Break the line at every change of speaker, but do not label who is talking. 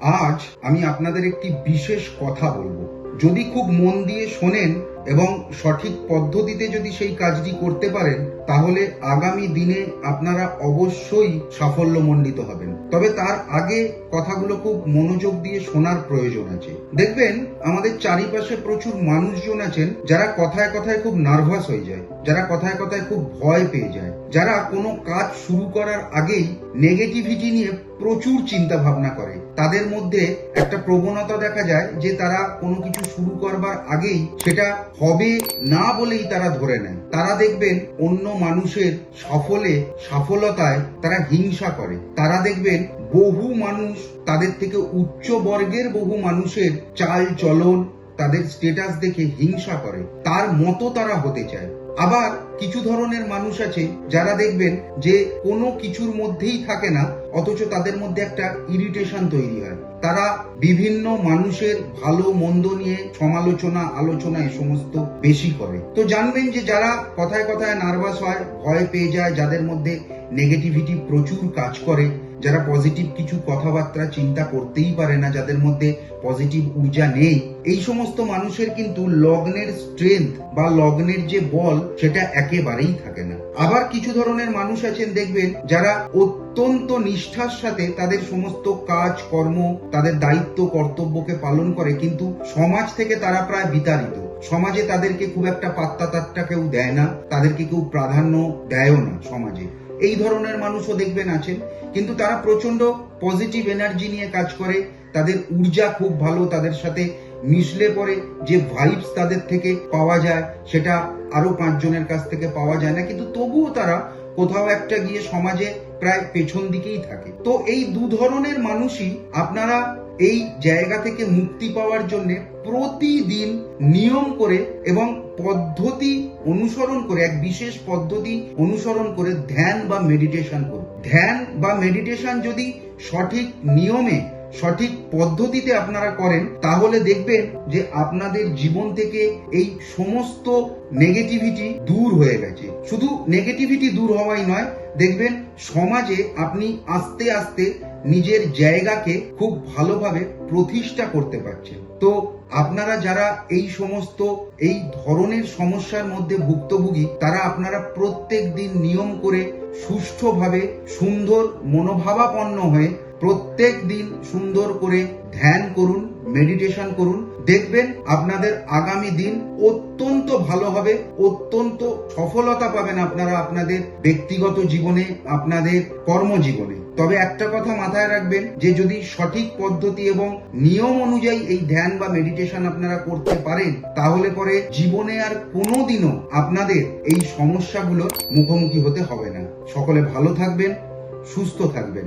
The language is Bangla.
আজ আমি আপনাদের একটি বিশেষ কথা বলব। যদি খুব মন দিয়ে শোনেন এবং সঠিক পদ্ধতিতে যদি সেই কাজটি করতে পারেন তাহলে আগামী দিনে আপনারা অবশ্যই সাফল্যমণ্ডিত হবেন। তবে তার আগে কথাগুলো খুব মনোযোগ দিয়ে শোনার প্রয়োজন আছে। দেখবেন, আমাদের চারিপাশে প্রচুর মানুষজন আছেন যারা কথায় কথায় খুব নার্ভাস হয়ে যায়, যারা কথায় কথায় খুব ভয় পেয়ে যায়, যারা কোনো কাজ শুরু করার আগেই নেগেটিভিটি নিয়ে প্রচুর চিন্তা ভাবনা করে। তাদের মধ্যে একটা প্রবণতা দেখা যায় যে তারা কোনো কিছু শুরু করবার আগেই সেটা হবে না বলেই তারা ধরে নেয়। তারা দেখবেন অন্য মানুষের সফলে, সফলতায় তারা হিংসা করে। তারা দেখবেন বহু মানুষ তাদের থেকে উচ্চ বর্গের বহু মানুষের চাল চলন, তাদের স্টেটাস দেখে হিংসা করে। তার মতো তারা হতে চায়। আবার কিছু ধরনের মানুষ আছে যারা দেখবেন যে কোনো কিছুর মধ্যেই থাকে না, অথচ তাদের মধ্যে একটা ইরিটেশন তৈরি হয়। তারা বিভিন্ন মানুষের ভালো, মন্দ নিয়ে সমালোচনা, আলোচনা এ সমস্ত বেশি করে। তো জানবেন যে যারা কথায় কথায় নার্ভাস হয়, ভয় পেয়ে যায়, যাদের মধ্যে নেগেটিভিটি প্রচুর কাজ করে যারা পজিটিভ কিছু কথাবার্তা চিন্তা করতেই পারে না, যাদের মধ্যে পজিটিভ ঊর্জা নেই, এই সমস্ত মানুষের কিন্তু লগ্নের স্ট্রেংথ বা লগ্নের যে বল, সেটা একেবারেই থাকে না। আবার কিছু ধরনের মানুষ আছেন, দেখবেন, যারা অত্যন্ত নিষ্ঠার সাথে তাদের সমস্ত কাজ, কর্ম, তাদের দায়িত্ব, কর্তব্যকে পালন করে, কিন্তু সমাজ থেকে তারা প্রায় বিতাড়িত। সমাজে তাদেরকে খুব একটা পাত্তা তাত্তা কেউ দেয় না, তাদেরকে কেউ প্রাধান্য দেয়ও না সমাজে। এই ধরনের মানুষও দেখবেন আছেন। কিন্তু তারা প্রচণ্ড পজিটিভ এনার্জি নিয়ে কাজ করে। তাদের ঊর্জা খুব ভালো, তাদের সাথে মিশলে পরে যে ভাইবস তাদের থেকে পাওয়া যায়, সেটা আরও পাঁচজনের কাছ থেকে পাওয়া যায় না। কিন্তু তবুও তারা কোথাও একটা গিয়ে সমাজে প্রায় পেছন দিকেই থাকে। তো এই দু ধরনের মানুষই আপনারা এই জায়গা থেকে মুক্তি পাওয়ার জন্য প্রতিদিন নিয়ম করে এবং পদ্ধতি অনুসরণ করে, এক বিশেষ পদ্ধতি অনুসরণ করে ধ্যান বা মেডিটেশন করুন। ধ্যান বা মেডিটেশন যদি সঠিক নিয়মে, সঠিক পদ্ধতিতে আপনারা করেন, তাহলে দেখবেন যে আপনাদের জীবন থেকে এই সমস্ত নেগেটিভিটি দূর হয়ে গেছে। শুধু নেগেটিভিটি দূর হওয়াই নয়, দেখবেন সমাজে আপনি আস্তে আস্তে নিজের জায়গাকে খুব ভালোভাবে প্রতিষ্ঠা করতে পারছেন। তো আপনারা যারা এই সমস্ত, এই ধরনের সমস্যার মধ্যে ভুক্তভোগী, তারা আপনারা প্রত্যেক দিন নিয়ম করে সুষ্ঠুভাবে, সুন্দর মনোভাবাপন্ন হয়ে প্রত্যেক দিন সুন্দর করে ধ্যান করুন, মেডিটেশন করুন। দেখবেন আপনাদের আগামী দিন অত্যন্ত ভালো হবে অত্যন্ত সফলতা পাবেন আপনারা আপনাদের ব্যক্তিগত জীবনে, আপনাদের কর্মজীবনে। তবে একটা কথা মাথায় রাখবেন, যে যদি সঠিক পদ্ধতি এবং নিয়ম অনুযায়ী এই ধ্যান বা মেডিটেশন আপনারা করতে পারেন, তাহলে পরে জীবনে আর কোনোদিনও আপনাদের এই সমস্যাগুলোর মুখোমুখি হতে হবে না। সকলে ভালো থাকবেন, সুস্থ থাকবেন।